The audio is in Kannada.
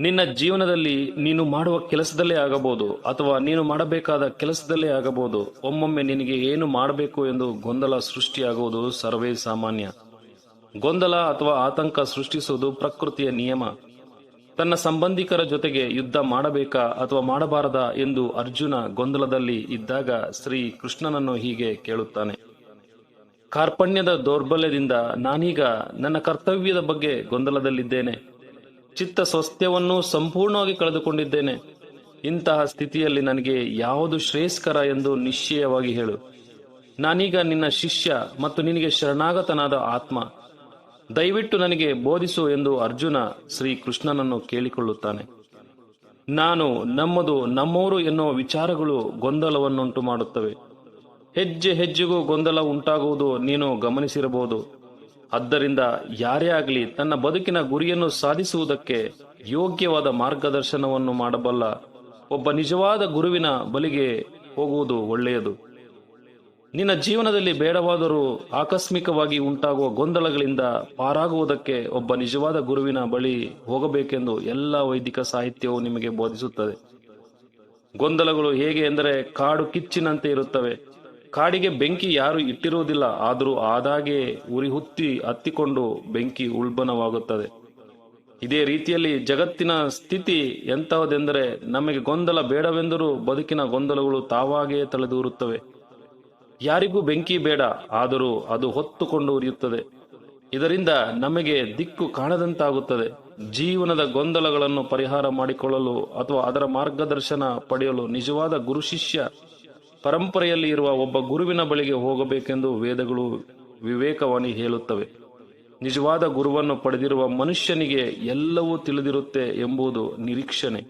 ನಿನ್ನ ಜೀವನದಲ್ಲಿ ನೀನು ಮಾಡುವ ಕೆಲಸದಲ್ಲೇ ಆಗಬಹುದು ಅಥವಾ ನೀನು ಮಾಡಬೇಕಾದ ಕೆಲಸದಲ್ಲೇ ಆಗಬಹುದು. ಒಮ್ಮೊಮ್ಮೆ ನಿನಗೆ ಏನು ಮಾಡಬೇಕು ಎಂದು ಗೊಂದಲ ಸೃಷ್ಟಿಯಾಗುವುದು ಸರ್ವೇ ಸಾಮಾನ್ಯ. ಗೊಂದಲ ಅಥವಾ ಆತಂಕ ಸೃಷ್ಟಿಸುವುದು ಪ್ರಕೃತಿಯ ನಿಯಮ. ತನ್ನ ಸಂಬಂಧಿಕರ ಜೊತೆಗೆ ಯುದ್ಧ ಮಾಡಬೇಕಾ ಅಥವಾ ಮಾಡಬಾರದಾ ಎಂದು ಅರ್ಜುನ ಗೊಂದಲದಲ್ಲಿ ಇದ್ದಾಗ ಶ್ರೀ ಕೃಷ್ಣನನ್ನು ಹೀಗೆ ಕೇಳುತ್ತಾನೆ. ಕಾರ್ಪಣ್ಯದ ದೌರ್ಬಲ್ಯದಿಂದ ನಾನೀಗ ನನ್ನ ಕರ್ತವ್ಯದ ಬಗ್ಗೆ ಗೊಂದಲದಲ್ಲಿದ್ದೇನೆ. ಚಿತ್ತ ಸ್ವಸ್ಥ್ಯವನ್ನು ಸಂಪೂರ್ಣವಾಗಿ ಕಳೆದುಕೊಂಡಿದ್ದೇನೆ. ಇಂತಹ ಸ್ಥಿತಿಯಲ್ಲಿ ನನಗೆ ಯಾವುದು ಶ್ರೇಯಸ್ಕರ ಎಂದು ನಿಶ್ಚಯವಾಗಿ ಹೇಳು. ನಾನೀಗ ನಿನ್ನ ಶಿಷ್ಯ ಮತ್ತು ನಿನಗೆ ಶರಣಾಗತನಾದ ಆತ್ಮ. ದಯವಿಟ್ಟು ನನಗೆ ಬೋಧಿಸು ಎಂದು ಅರ್ಜುನ ಶ್ರೀ ಕೃಷ್ಣನನ್ನು ಕೇಳಿಕೊಳ್ಳುತ್ತಾನೆ. ನಾನು ನಮ್ಮದು ನಮ್ಮವರು ಎನ್ನುವ ವಿಚಾರಗಳು ಗೊಂದಲವನ್ನುಂಟು ಮಾಡುತ್ತವೆ ಹೆಜ್ಜೆ ಹೆಜ್ಜೆಗೂ ಗೊಂದಲ ಉಂಟಾಗುವುದು ನೀನು ಗಮನಿಸಿರಬಹುದು. ಆದ್ದರಿಂದ ಯಾರೇ ಆಗಲಿ ತನ್ನ ಬದುಕಿನ ಗುರಿಯನ್ನು ಸಾಧಿಸುವುದಕ್ಕೆ ಯೋಗ್ಯವಾದ ಮಾರ್ಗದರ್ಶನವನ್ನು ಮಾಡಬಲ್ಲ ಒಬ್ಬ ನಿಜವಾದ ಗುರುವಿನ ಬಲಿಗೆ ಹೋಗುವುದು ಒಳ್ಳೆಯದು. ನಿನ್ನ ಜೀವನದಲ್ಲಿ ಬೇಡವಾದರೂ ಆಕಸ್ಮಿಕವಾಗಿ ಉಂಟಾಗುವ ಗೊಂದಲಗಳಿಂದ ಪಾರಾಗುವುದಕ್ಕೆ ಒಬ್ಬ ನಿಜವಾದ ಗುರುವಿನ ಬಳಿ ಹೋಗಬೇಕೆಂದು ಎಲ್ಲ ವೈದಿಕ ಸಾಹಿತ್ಯವು ನಿಮಗೆ ಬೋಧಿಸುತ್ತದೆ. ಗೊಂದಲಗಳು ಹೇಗೆ ಎಂದರೆ ಕಾಡು ಕಿಚ್ಚಿನಂತೆ ಇರುತ್ತವೆ. ಕಾಡಿಗೆ ಬೆಂಕಿ ಯಾರು ಇಟ್ಟಿರುವುದಿಲ್ಲ, ಆದರೂ ಆದಾಗೆ ಉರಿ ಹುತ್ತಿ ಹತ್ತಿಕೊಂಡು ಬೆಂಕಿ ಉಲ್ಬಣವಾಗುತ್ತದೆ. ಇದೇ ರೀತಿಯಲ್ಲಿ ಜಗತ್ತಿನ ಸ್ಥಿತಿ ಎಂತಹದೆಂದರೆ ನಮಗೆ ಗೊಂದಲ ಬೇಡವೆಂದರೂ ಬದುಕಿನ ಗೊಂದಲಗಳು ತಾವಾಗೇ ತಲೆದೂರುತ್ತವೆ. ಯಾರಿಗೂ ಬೆಂಕಿ ಬೇಡ, ಆದರೂ ಅದು ಹೊತ್ತುಕೊಂಡು ಉರಿಯುತ್ತದೆ. ಇದರಿಂದ ನಮಗೆ ದಿಕ್ಕು ಕಾಣದಂತಾಗುತ್ತದೆ. ಜೀವನದ ಗೊಂದಲಗಳನ್ನು ಪರಿಹಾರ ಮಾಡಿಕೊಳ್ಳಲು ಅಥವಾ ಅದರ ಮಾರ್ಗದರ್ಶನ ಪಡೆಯಲು ನಿಜವಾದ ಗುರು ಶಿಷ್ಯ ಪರಂಪರೆಯಲ್ಲಿ ಇರುವ ಒಬ್ಬ ಗುರುವಿನ ಬಳಿಗೆ ಹೋಗಬೇಕೆಂದು ವೇದಗಳು ವಿವೇಕವಾಣಿ ಹೇಳುತ್ತವೆ. ನಿಜವಾದ ಗುರುವನ್ನು ಪಡೆದಿರುವ ಮನುಷ್ಯನಿಗೆ ಎಲ್ಲವೂ ತಿಳಿದಿರುತ್ತೆ ಎಂಬುದು ನಿರೀಕ್ಷಣೆ.